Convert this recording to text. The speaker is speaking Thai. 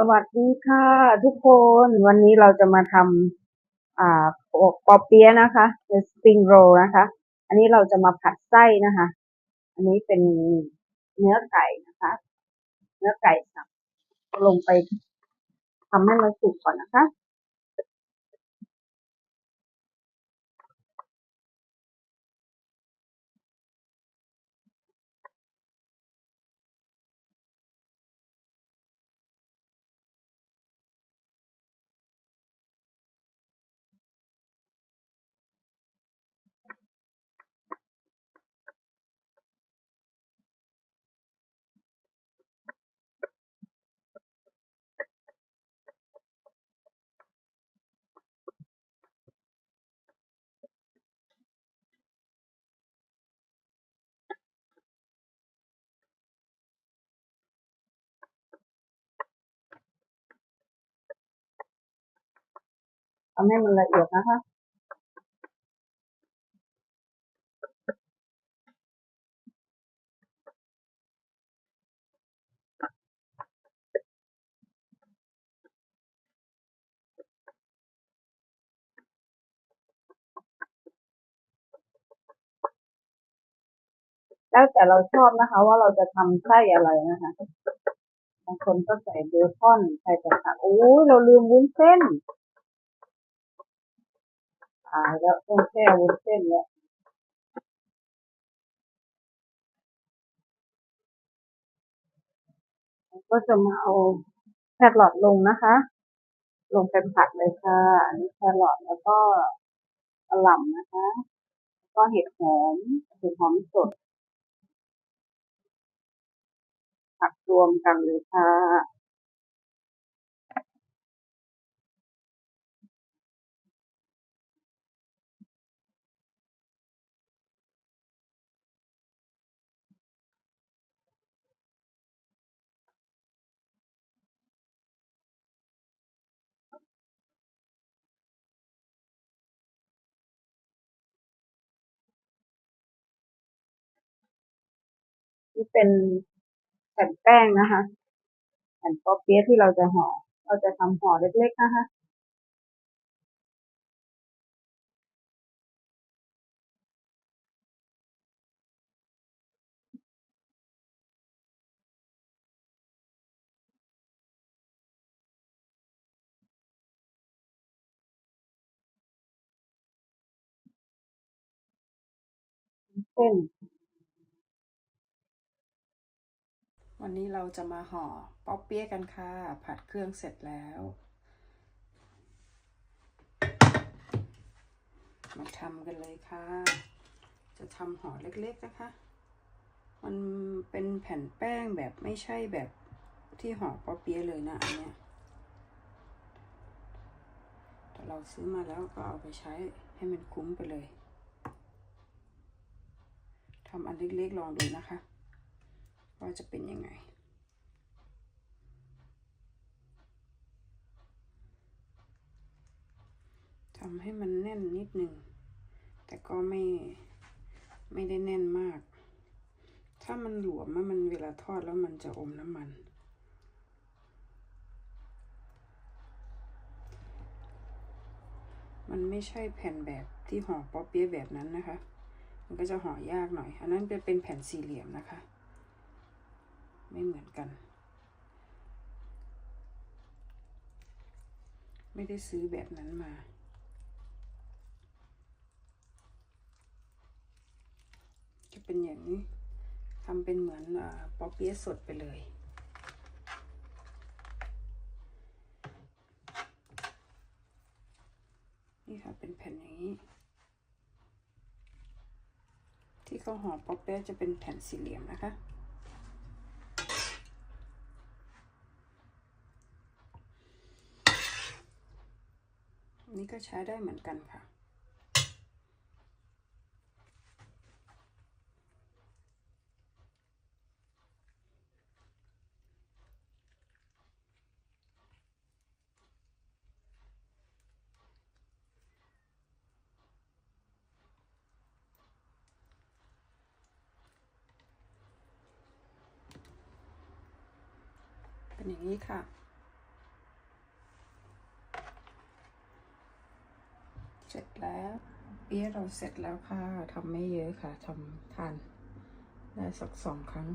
สวัสดีค่ะ ทุกคนวันนี้เราจะมาทำอ่าปอเปี๊ยะนะคะเป็นสปริงโรลนะคะ อันนี้เราจะมาผัดไส้นะคะ อันนี้เป็นเนื้อไก่นะคะ เนื้อไก่สับลงไปทำให้มันสุกก่อนนะคะ ทำให้มันละเอียดนะคะ แล้วแต่เราชอบนะคะ ว่าเราจะทำไส้อะไรนะคะบางคนก็ใส่เบคอนใส่แต่ผักโอ้ยเราลืมวุ้นเส้น ตายแล้วต้องแช่วุ้นเส้นแล้วก็จะมาเอาแครอทลงนะคะ ลงเป็นผัดเลยค่ะอันนี้แครอทแล้วก็กระหล่ำนะคะ ก็เห็ดหอม เห็ดหอมสดผัดรวมกันเลยค่ะ นี่เป็นแผ่นแป้งนะคะแผ่นปอเปี๊ยะที่เราจะห่อ เราจะทำห่อเล็กๆนะคะเส้น วันนี้เราจะมาห่อป๊อปเปี๊ยกันค่ะ ผัดเครื่องเสร็จแล้ว มาทำกันเลยค่ะ จะทำห่อเล็กๆนะคะ มันเป็นแผ่นแป้งแบบไม่ใช่แบบที่ห่อป๊อปเปี๊ยเลยนะอันเนี้ยแต่เราซื้อมาแล้วก็เอาไปใช้ให้มันคุ้มไปเลยทำอันเล็กๆลองดูนะคะ ว่าจะเป็นยังไง ทำให้มันแน่นนิดหนึ่ง แต่ก็ไม่ไม่ได้แน่นมาก ถ้ามันหลวมมันเวลาทอดแล้วมันจะอมน้ำมันมันไม่ใช่แผ่นแบบที่ห่อป๊อปเปี๊ยะแบบนั้นนะคะ มันก็จะห่อยากหน่อย อันนั้นจะเป็นแผ่นสี่เหลี่ยมนะคะ ไม่เหมือนกัน ไม่ได้ซื้อแบบนั้นมา จะเป็นอย่างนี้ทำเป็นเหมือนอป๊อปเปี๊ยะสดไปเลยนี่ค่ะเป็นแผ่นอย่างนี้ ที่เขาห่อป๊อปเปียจะเป็นแผ่นสี่เหลี่ยมนะคะ นี่ก็ใช้ได้เหมือนกันค่ะ เป็นอย่างนี้ค่ะ เสร็จแล้วเปี๊ยะเราเสร็จแล้วค่ะทำไม่เยอะค่ะทำทานได้สักสองครั้ง